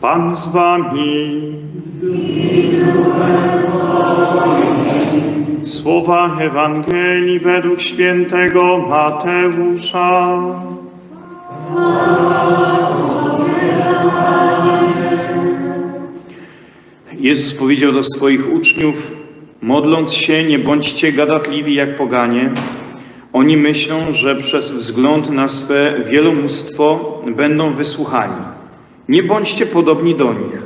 Pan z wami. Słowa Ewangelii według świętego Mateusza. Jezus powiedział do swoich uczniów: Modląc się, nie bądźcie gadatliwi jak poganie. Oni myślą, że przez wzgląd na swe wielomóstwo będą wysłuchani. Nie bądźcie podobni do nich,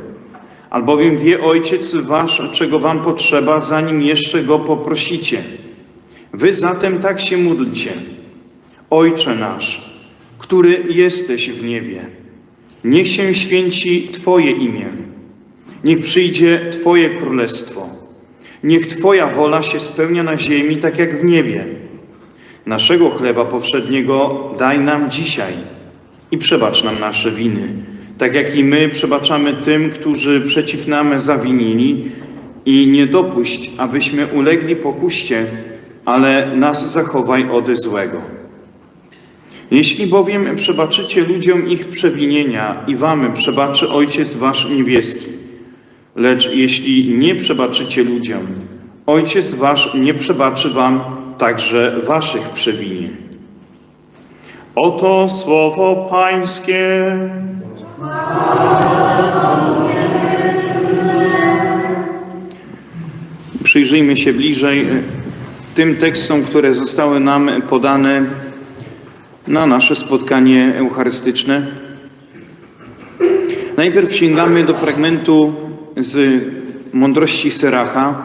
albowiem wie Ojciec Wasz, czego Wam potrzeba, zanim jeszcze Go poprosicie. Wy zatem tak się módlcie. Ojcze nasz, który jesteś w niebie, niech się święci Twoje imię. Niech przyjdzie Twoje królestwo. Niech Twoja wola się spełnia na ziemi, tak jak w niebie. Naszego chleba powszedniego daj nam dzisiaj i przebacz nam nasze winy, tak jak i my przebaczamy tym, którzy przeciw nam zawinili i nie dopuść, abyśmy ulegli pokuście, ale nas zachowaj od złego. Jeśli bowiem przebaczycie ludziom ich przewinienia i wam przebaczy Ojciec Wasz niebieski, lecz jeśli nie przebaczycie ludziom, Ojciec Wasz nie przebaczy wam także waszych przewinień. Oto słowo Pańskie. Przyjrzyjmy się bliżej e, tym tekstom, które zostały nam podane na nasze spotkanie eucharystyczne. Najpierw sięgamy do fragmentu z mądrości Seracha,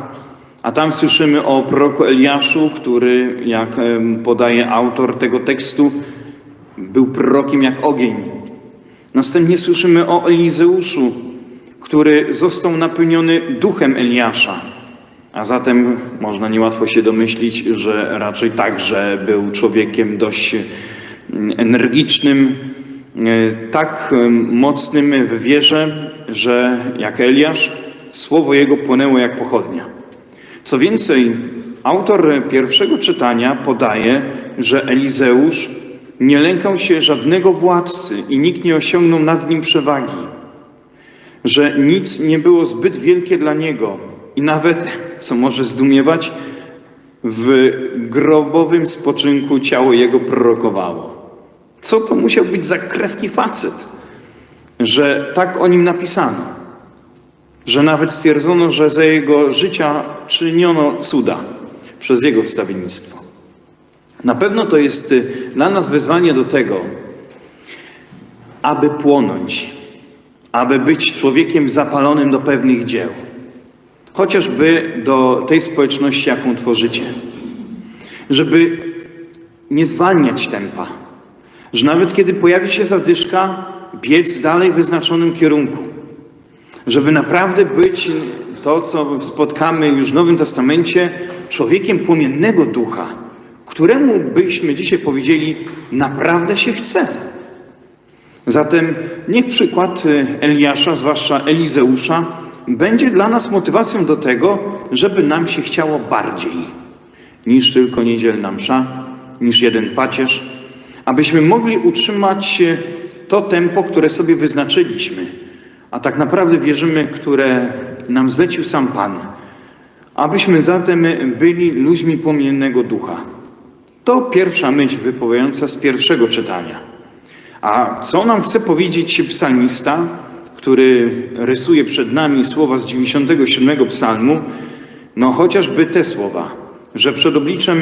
a tam słyszymy o proroku Eliaszu, który, jak podaje autor tego tekstu, był prorokiem jak ogień. Następnie słyszymy o Elizeuszu, który został napełniony duchem Eliasza. A zatem można niełatwo się domyślić, że raczej także był człowiekiem dość mm, energicznym, e, tak mocnym w wierze, że jak Eliasz, słowo jego płynęło jak pochodnia. Co więcej, autor pierwszego czytania podaje, że Elizeusz nie lękał się żadnego władcy i nikt nie osiągnął nad nim przewagi, że nic nie było zbyt wielkie dla niego i nawet, co może zdumiewać, w grobowym spoczynku ciało jego prorokowało. Co to musiał być za krewki facet, że tak o nim napisano? że nawet stwierdzono, że za jego życia czyniono cuda przez jego wstawiennictwo. Na pewno to jest y, dla nas wezwanie do tego, aby płonąć, aby być człowiekiem zapalonym do pewnych dzieł, chociażby do tej społeczności, jaką tworzycie, żeby nie zwalniać tempa, że nawet kiedy pojawi się zadyszka, biec dalej w wyznaczonym kierunku żeby naprawdę być to, co spotkamy już w Nowym Testamencie, człowiekiem płomiennego ducha, któremu byśmy dzisiaj powiedzieli, naprawdę się chce. Zatem niech przykład Eliasza, zwłaszcza Elizeusza, będzie dla nas motywacją do tego, żeby nam się chciało bardziej niż tylko niedzielna msza, niż jeden pacierz, abyśmy mogli utrzymać to tempo, które sobie wyznaczyliśmy a tak naprawdę wierzymy, które nam zlecił sam Pan, abyśmy zatem byli ludźmi płomiennego ducha. To pierwsza myśl wypływająca z pierwszego czytania. A co nam chce powiedzieć psalmista, który rysuje przed nami słowa z 97 psalmu? No chociażby te słowa, że przed obliczem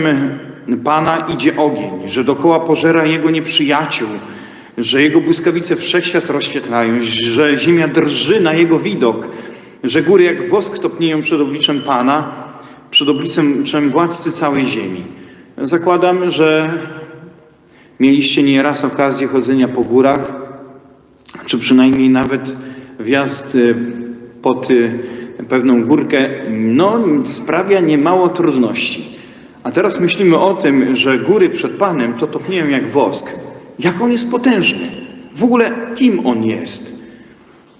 Pana idzie ogień, że dokoła pożera jego nieprzyjaciół, że Jego błyskawice wszechświat rozświetlają, że ziemia drży na Jego widok, że góry jak wosk topnieją przed obliczem Pana, przed obliczem władcy całej ziemi. Zakładam, że mieliście nieraz okazję chodzenia po górach, czy przynajmniej nawet wjazd y, pod y, pewną górkę, no sprawia niemało trudności. A teraz myślimy o tym, że góry przed Panem to topnieją jak wosk. Jak on jest potężny. W ogóle kim on jest.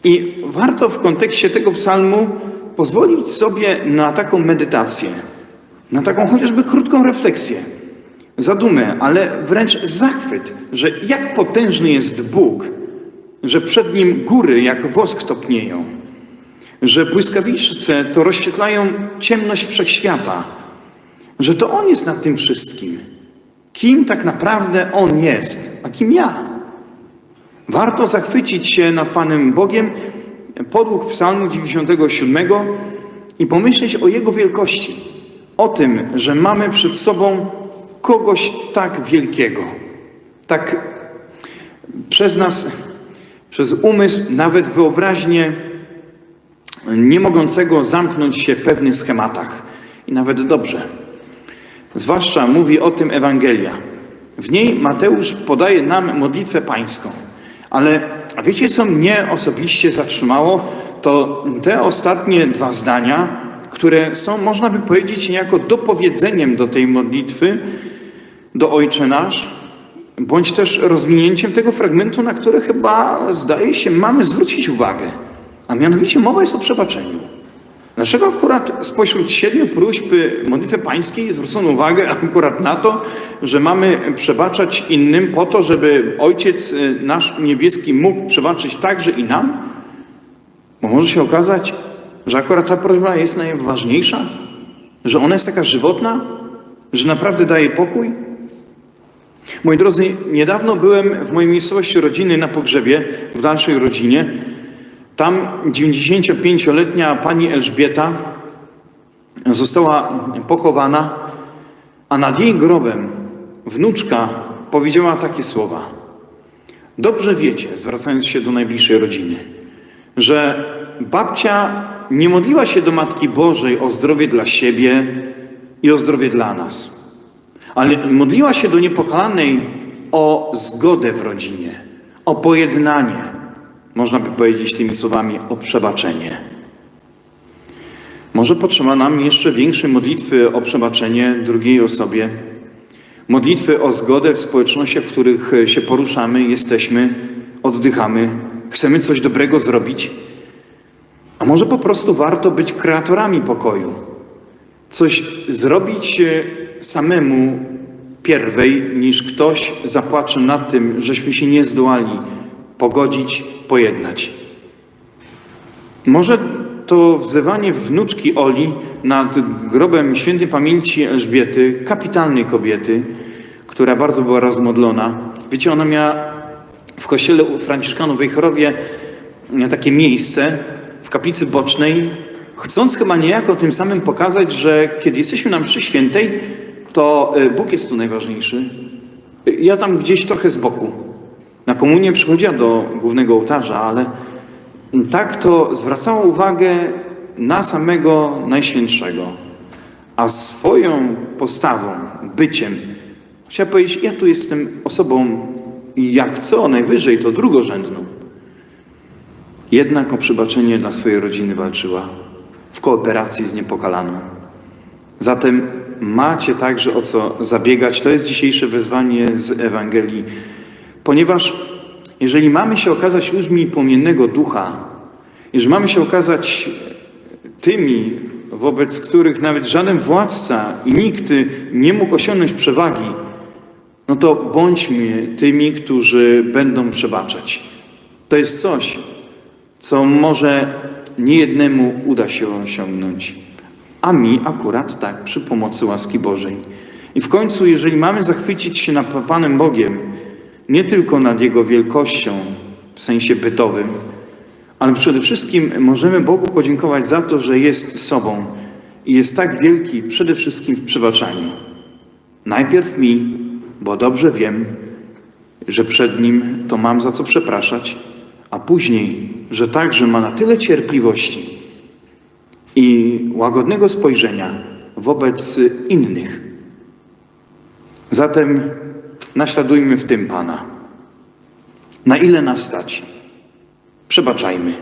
I warto w kontekście tego psalmu pozwolić sobie na taką medytację, na taką chociażby krótką refleksję, zadumę, ale wręcz zachwyt, że jak potężny jest Bóg, że przed nim góry jak wosk topnieją, że błyskawiczce to rozświetlają ciemność wszechświata, że to On jest nad tym wszystkim. Kim tak naprawdę On jest, a kim ja? Warto zachwycić się nad Panem Bogiem, podług Psalmu 97 i pomyśleć o Jego wielkości, o tym, że mamy przed sobą kogoś tak wielkiego, tak przez nas, przez umysł, nawet wyobraźnię nie mogącego zamknąć się w pewnych schematach. I nawet dobrze. Zwłaszcza mówi o tym Ewangelia. W niej Mateusz podaje nam modlitwę pańską. Ale wiecie, co mnie osobiście zatrzymało? To te ostatnie dwa zdania, które są, można by powiedzieć, niejako dopowiedzeniem do tej modlitwy, do Ojcze Nasz, bądź też rozwinięciem tego fragmentu, na który chyba, zdaje się, mamy zwrócić uwagę. A mianowicie mowa jest o przebaczeniu. Dlaczego akurat spośród siedmiu próśb modlitwy pańskiej zwrócono uwagę akurat na to, że mamy przebaczać innym po to, żeby Ojciec nasz niebieski mógł przebaczyć także i nam? Bo może się okazać, że akurat ta prośba jest najważniejsza, że ona jest taka żywotna, że naprawdę daje pokój. Moi drodzy, niedawno byłem w mojej miejscowości rodziny na pogrzebie, w dalszej rodzinie. Tam 95-letnia pani Elżbieta została pochowana, a nad jej grobem wnuczka powiedziała takie słowa. Dobrze wiecie, zwracając się do najbliższej rodziny, że babcia nie modliła się do Matki Bożej o zdrowie dla siebie i o zdrowie dla nas, ale modliła się do niepokalanej o zgodę w rodzinie, o pojednanie, można by powiedzieć tymi słowami, o przebaczenie. Może potrzeba nam jeszcze większej modlitwy o przebaczenie drugiej osobie, modlitwy o zgodę w społecznościach, w których się poruszamy, jesteśmy, oddychamy, chcemy coś dobrego zrobić. Może po prostu warto być kreatorami pokoju, coś zrobić samemu pierwej, niż ktoś zapłacze nad tym, żeśmy się nie zdołali pogodzić, pojednać. Może to wzywanie wnuczki Oli nad grobem świętej pamięci Elżbiety, kapitalnej kobiety, która bardzo była rozmodlona. Wiecie, ona miała w kościele u Franciszkanów w takie miejsce w kaplicy bocznej, chcąc chyba niejako tym samym pokazać, że kiedy jesteśmy na mszy świętej, to y, Bóg jest tu najważniejszy. Ja tam gdzieś trochę z boku. Na komunię przychodziła do głównego ołtarza, ale tak to zwracało uwagę na samego Najświętszego. A swoją postawą, byciem, chciała powiedzieć, ja tu jestem osobą, jak co, najwyżej to drugorzędną. Jednak o przebaczenie dla swojej rodziny walczyła w kooperacji z niepokalaną. Zatem macie także o co zabiegać. To jest dzisiejsze wezwanie z Ewangelii, ponieważ jeżeli mamy się okazać ludźmi płomiennego ducha, jeżeli mamy się okazać tymi, wobec których nawet żaden władca i nikt nie mógł osiągnąć przewagi, no to bądźmy tymi, którzy będą przebaczać. To jest coś, co może niejednemu uda się osiągnąć, a mi akurat tak przy pomocy łaski Bożej. I w końcu, jeżeli mamy zachwycić się nad Panem Bogiem, nie tylko nad Jego wielkością w sensie bytowym, ale przede wszystkim możemy Bogu podziękować za to, że jest sobą i jest tak wielki przede wszystkim w przebaczaniu. Najpierw mi, bo dobrze wiem, że przed Nim to mam za co przepraszać, a później, że także ma na tyle cierpliwości i łagodnego spojrzenia wobec innych. Zatem naśladujmy w tym Pana. Na ile nas stać? Przebaczajmy.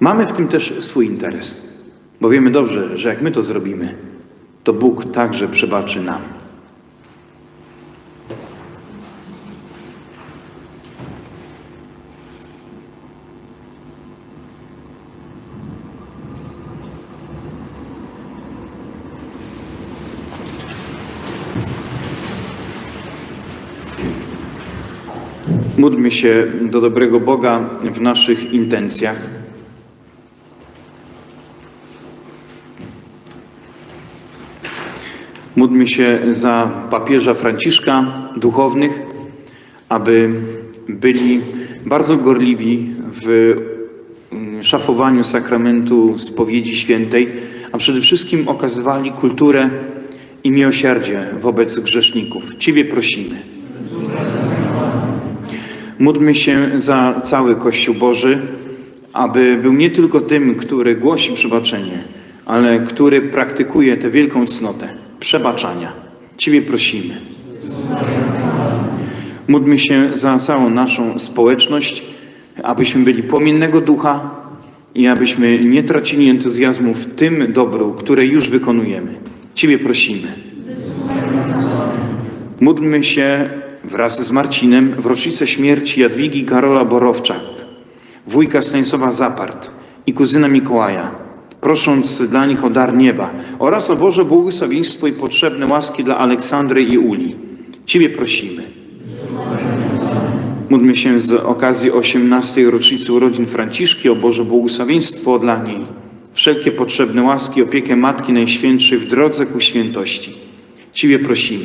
Mamy w tym też swój interes, bo wiemy dobrze, że jak my to zrobimy, to Bóg także przebaczy nam. Módlmy się do dobrego Boga w naszych intencjach. Módlmy się za papieża Franciszka, duchownych, aby byli bardzo gorliwi w mm, szafowaniu sakramentu spowiedzi świętej, a przede wszystkim okazywali kulturę i miłosierdzie wobec grzeszników. Ciebie prosimy. Módlmy się za cały Kościół Boży, aby był nie tylko tym, który głosi przebaczenie, ale który praktykuje tę wielką cnotę przebaczania. Ciebie prosimy. Módlmy się za całą naszą społeczność, abyśmy byli płomiennego ducha i abyśmy nie tracili entuzjazmu w tym dobru, które już wykonujemy. Ciebie prosimy. Módlmy się wraz z Marcinem w rocznicę śmierci Jadwigi Karola Borowczak, wujka Stanisława Zapart i kuzyna Mikołaja, prosząc dla nich o dar nieba oraz o Boże błogosławieństwo i potrzebne łaski dla Aleksandry i Uli. Ciebie prosimy. Módlmy się z okazji 18. rocznicy urodzin Franciszki o Boże błogosławieństwo dla niej, wszelkie potrzebne łaski, opiekę Matki Najświętszej w drodze ku świętości. Ciebie prosimy.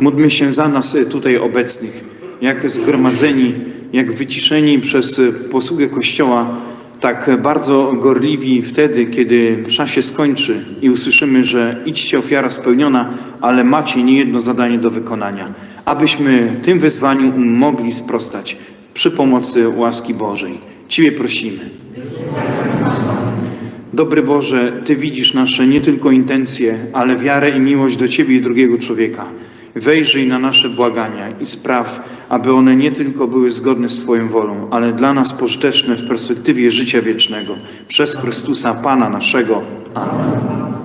Módlmy się za nas y, tutaj obecnych, jak zgromadzeni, jak wyciszeni przez y, posługę Kościoła, tak bardzo gorliwi wtedy, kiedy msza się skończy i usłyszymy, że idźcie ofiara spełniona, ale macie niejedno zadanie do wykonania, abyśmy tym wyzwaniu mogli sprostać przy pomocy łaski Bożej. Ciebie prosimy. Dobry Boże, Ty widzisz nasze nie tylko intencje, ale wiarę i miłość do Ciebie i drugiego człowieka. Wejrzyj na nasze błagania i spraw, aby one nie tylko były zgodne z Twoją wolą, ale dla nas pożyteczne w perspektywie życia wiecznego. Przez Chrystusa Pana naszego. Amen.